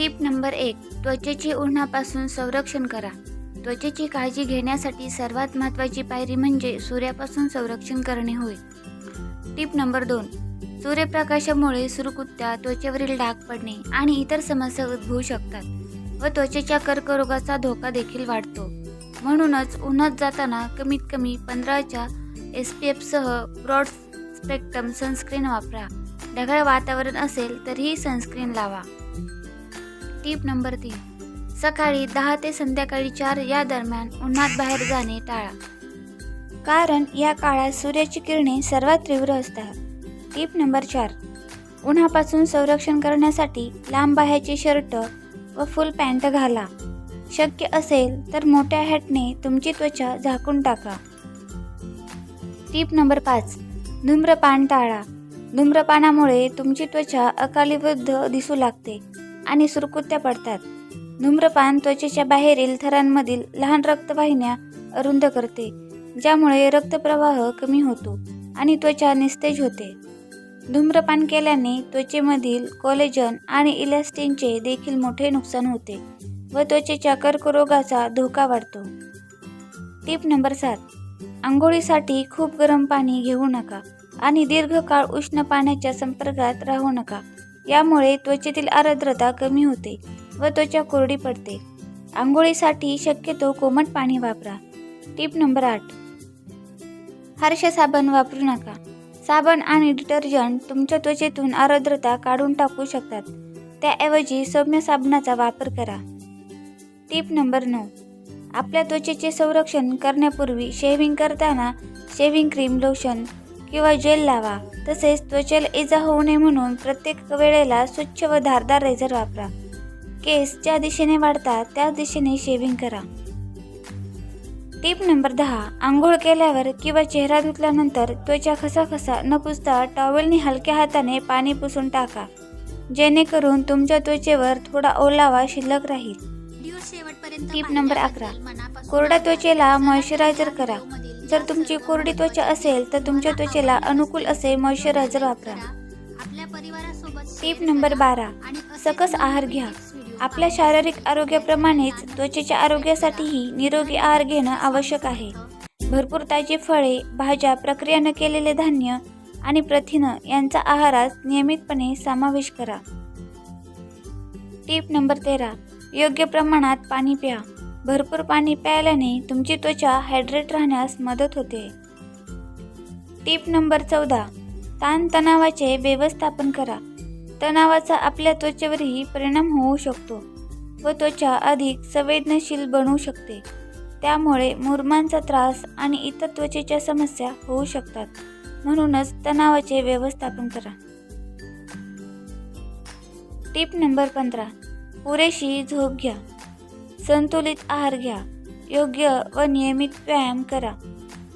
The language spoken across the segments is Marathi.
टिप नंबर एक त्वचेचे उन्हापासून संरक्षण करा. त्वचेची काळजी घेण्यासाठी सर्वात महत्त्वाची पायरी म्हणजे सूर्यापासून संरक्षण करणे होय. टिप नंबर दोन सूर्यप्रकाशामुळे सुरकुत्त्या त्वचेवरील डाग पडणे आणि इतर समस्या उद्भवू शकतात व त्वचेच्या कर्करोगाचा धोका देखील वाढतो. म्हणूनच उन्हात जाताना कमीत कमी पंधराच्या एस पी एफसह ब्रॉड स्पेक्ट्रम सनस्क्रीन वापरा. ढगाळ वातावरण असेल तरीही सनस्क्रीन लावा. टीप नंबर तीन. सकाळी दहा ते संध्याकाळी चार या दरम्यान उन्हात बाहेर जाणे टाळा. कारण या काळात सूर्याची किरणे सर्वात तीव्र असतात. टीप नंबर चार. उन्हापासून संरक्षण करण्यासाठी लांब बाह्याचे शर्ट व फुल पॅन्ट घाला. शक्य असेल तर मोठ्या हॅटने तुमची त्वचा झाकून टाका. टीप नंबर पाच. धूम्रपान टाळा. धूम्रपानामुळे तुमची त्वचा अकालीबद्ध दिसू लागते. आणि सुरकुत्या पडतात. धूम्रपान त्वचेच्या बाहेरील थरांमधील लहान रक्तवाहिन्या अरुंद करते ज्यामुळे रक्तप्रवाह कमी होतो आणि त्वचा निस्तेज होते. धूम्रपान केल्याने त्वचेमधील कोलेजन आणि इलॅस्टिनचे देखील मोठे नुकसान होते व त्वचेच्या कर्करोगाचा धोका वाढतो. टीप नंबर सात. आंघोळीसाठी खूप गरम पाणी घेऊ नका आणि दीर्घकाळ उष्ण पाण्याच्या संपर्कात राहू नका. यामुळे त्वचेतील आर्द्रता कमी होते व त्वचा कोरडी पडते. आंघोळीसाठी शक्यतो कोमट पाणी वापरा. टीप नंबर आठ. हर्ष साबण वापरू नका. साबण आणि डिटर्जंट तुमच्या त्वचेतून आर्द्रता काढून टाकू शकतात. त्याऐवजी सौम्य साबणाचा वापर करा. टीप नंबर नऊ. आपल्या त्वचेचे संरक्षण करण्यापूर्वी शेव्हिंग करताना शेव्हिंग क्रीम लोशन किंवा जेल लावा. तसेच त्वचेला इजा होऊ नये म्हणून प्रत्येक वेळेला स्वच्छ व धारदार रेझर वापरा. केस ज्या दिशेने वाढतात त्याच दिशेने शेव्हिंग करा. टीप नंबर दहा आंघोळ केल्यावर किंवा चेहरा धुतल्यानंतर त्वचा खसाखसा न पुसता टॉवेलने हलक्या हाताने पाणी पुसून टाका. जेणेकरून तुमच्या त्वचेवर थोडा ओलावा शिल्लक राहील. टीप नंबर अकरा कोरड्या त्वचेला मॉइश्चरायझर करा. जर तुमची कोरडी त्वचा असेल तर तुमच्या त्वचेला अनुकूल असे मॉइश्चरायझर वापरा. टीप नंबर बारा सकस आहार घ्या. आपल्या शारीरिक आरोग्याप्रमाणेच त्वचेच्या आरोग्यासाठीही निरोगी आहार घेणं आवश्यक आहे. भरपूर ताजी फळे भाज्या प्रक्रिया न केलेले धान्य आणि प्रथिनं यांचा आहारात नियमितपणे समावेश करा. टीप नंबर तेरा योग्य प्रमाणात पाणी प्या. भरपूर पाणी प्यायल्याने तुमची त्वचा हायड्रेट राहण्यास मदत होते. टीप नंबर चौदा. ताणतणावाचे व्यवस्थापन करा. तणावाचा आपल्या त्वचेवरही परिणाम होऊ शकतो व त्वचा अधिक संवेदनशील बनू शकते. त्यामुळे मुरमांचा त्रास आणि इतर त्वचेच्या समस्या होऊ शकतात. म्हणूनच तणावाचे व्यवस्थापन करा. टीप नंबर पंधरा. पुरेशी झोप घ्या. संतुलित आहार घ्या. योग्य व नियमित व्यायाम करा.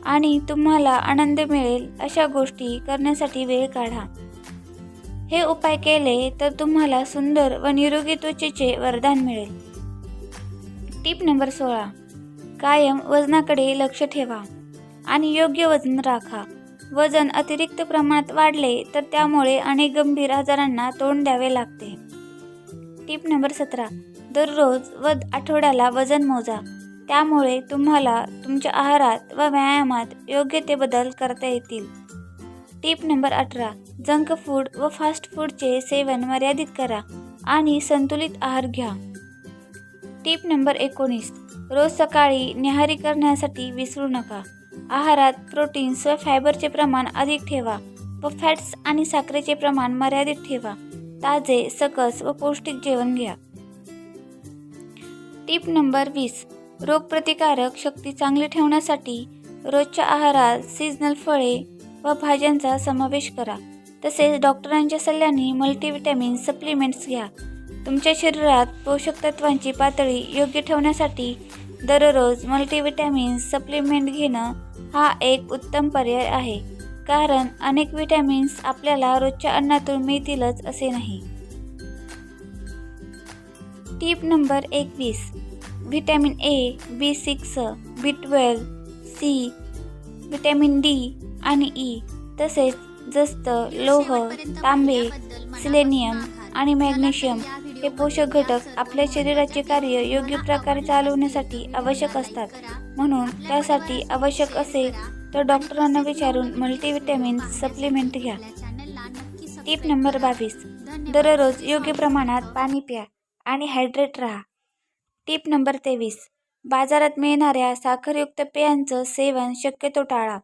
आणि तुम्हाला आनंद मिळेल अशा गोष्टी करण्यासाठी वेळ काढा. हे उपाय केले तर तुम्हाला सुंदर व निरोगी त्वचेचे वरदान मिळेल. टीप नंबर सोळा. कायम वजनाकडे लक्ष ठेवा आणि योग्य वजन राखा. वजन अतिरिक्त प्रमाणात वाढले तर त्यामुळे अनेक गंभीर आजारांना तोंड द्यावे लागते. टीप नंबर सतरा. दररोज व आठवड्याला वजन मोजा. त्यामुळे तुम्हाला तुमच्या आहारात व व्यायामात योग्य ते बदल करता येतील. टीप नंबर अठरा. जंक फूड व फास्ट फूडचे सेवन मर्यादित करा आणि संतुलित आहार घ्या. टीप नंबर एकोणीस. रोज सकाळी न्याहारी करण्यासाठी विसरू नका. आहारात प्रोटीन्स व फायबरचे प्रमाण अधिक ठेवा व फॅट्स आणि साखरेचे प्रमाण मर्यादित ठेवा. ताजे सकस व पौष्टिक जेवण घ्या. टीप नंबर वीस. रोगप्रतिकारक शक्ती चांगली ठेवण्यासाठी रोजच्या आहारात सीझनल फळे व भाज्यांचा समावेश करा. तसेच डॉक्टरांच्या सल्ल्याने मल्टीविटॅमिन सप्लिमेंट्स घ्या. तुमच्या शरीरात पोषक तत्वांची पातळी योग्य ठेवण्यासाठी दररोज मल्टीविटॅमिन सप्लिमेंट घेणं हा एक उत्तम पर्याय आहे. कारण अनेक विटॅमिन्स आपल्याला रोजच्या अन्नातून मिळतीलच असे नाही. टीप नंबर एकवीस. Vitamin A B six B twelve C vitamin D आणि ई तसेच जस्त लोह तांबे सिलेनियम आणि मॅग्नेशियम हे पोषक घटक आपल्या शरीराचे कार्य योग्य प्रकारे चालवण्यासाठी आवश्यक असतात. म्हणून त्यासाठी आवश्यक असेल तर डॉक्टरांना विचारून मल्टीव्हिटॅमिन सप्लिमेंट घ्या. टिप नंबर बावीस. दररोज योग्य प्रमाणात पाणी प्या. आणि हायड्रेट राहा. टिप नंबर तेवीस. बाजारात मिळणाऱ्या साखरयुक्त पेयांचं सेवन शक्यतो टाळा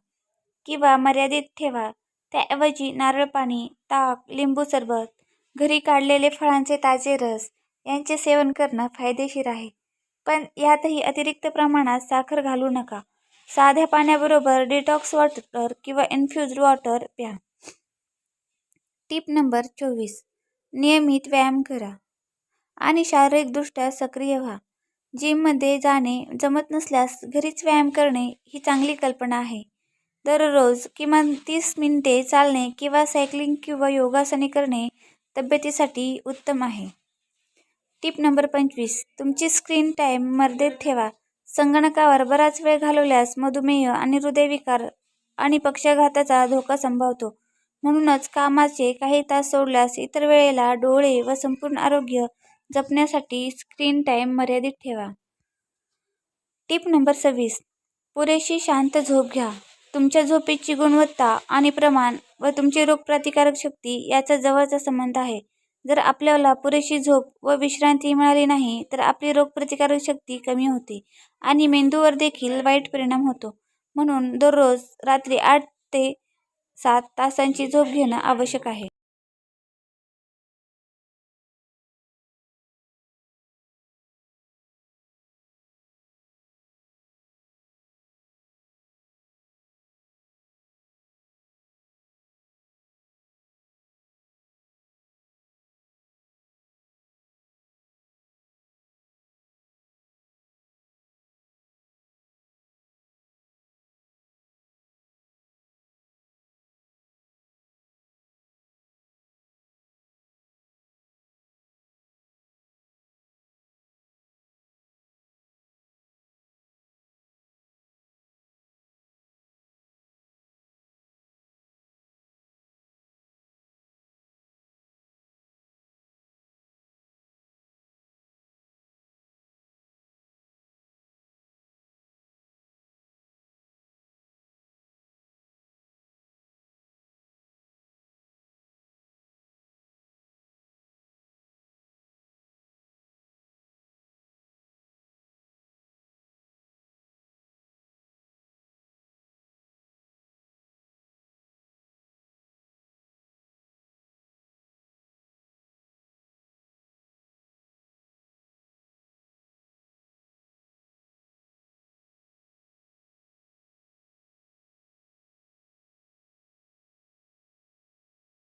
किंवा मर्यादित ठेवा. त्याऐवजी नारळ पाणी ताक लिंबू सरबत घरी काढलेले फळांचे ताजे रस यांचे सेवन करणं फायदेशीर आहे. पण यातही अतिरिक्त प्रमाणात साखर घालू नका. साध्या पाण्याबरोबर डिटॉक्स वॉटर किंवा इन्फ्युज वॉटर प्या. टिप नंबर चोवीस. नियमित व्यायाम करा. आणि शारीरिकदृष्ट्या सक्रिय व्हा. जिममध्ये जाणे जमत नसल्यास घरीच व्यायाम करणे ही चांगली कल्पना आहे. दररोज किमान तीस मिनिटे चालणे किंवा सायकलिंग किंवा योगासने करणे तब्येतीसाठी उत्तम आहे. टिप नंबर पंचवीस. तुमची स्क्रीन टाईम मर्यादित ठेवा. संगणकावर बराच वेळ घालवल्यास मधुमेह आणि हृदयविकार आणि पक्षाघाताचा धोका संभवतो. म्हणूनच कामाचे काही तास सोडल्यास इतर वेळेला डोळे व संपूर्ण आरोग्य जपण्यासाठी स्क्रीन टाईम मर्यादित ठेवा. टिप नंबर सव्वीस. पुरेशी शांत झोप घ्या. तुमच्या झोपेची गुणवत्ता आणि प्रमाण व तुमची रोगप्रतिकारक शक्ती याचा जवळचा संबंध आहे. जर आपल्याला पुरेशी झोप व विश्रांती मिळाली नाही तर आपली रोगप्रतिकारक शक्ती कमी होते आणि मेंदूवर देखील वाईट परिणाम होतो. म्हणून दररोज रात्री आठ ते सात तासांची झोप घेणं आवश्यक आहे.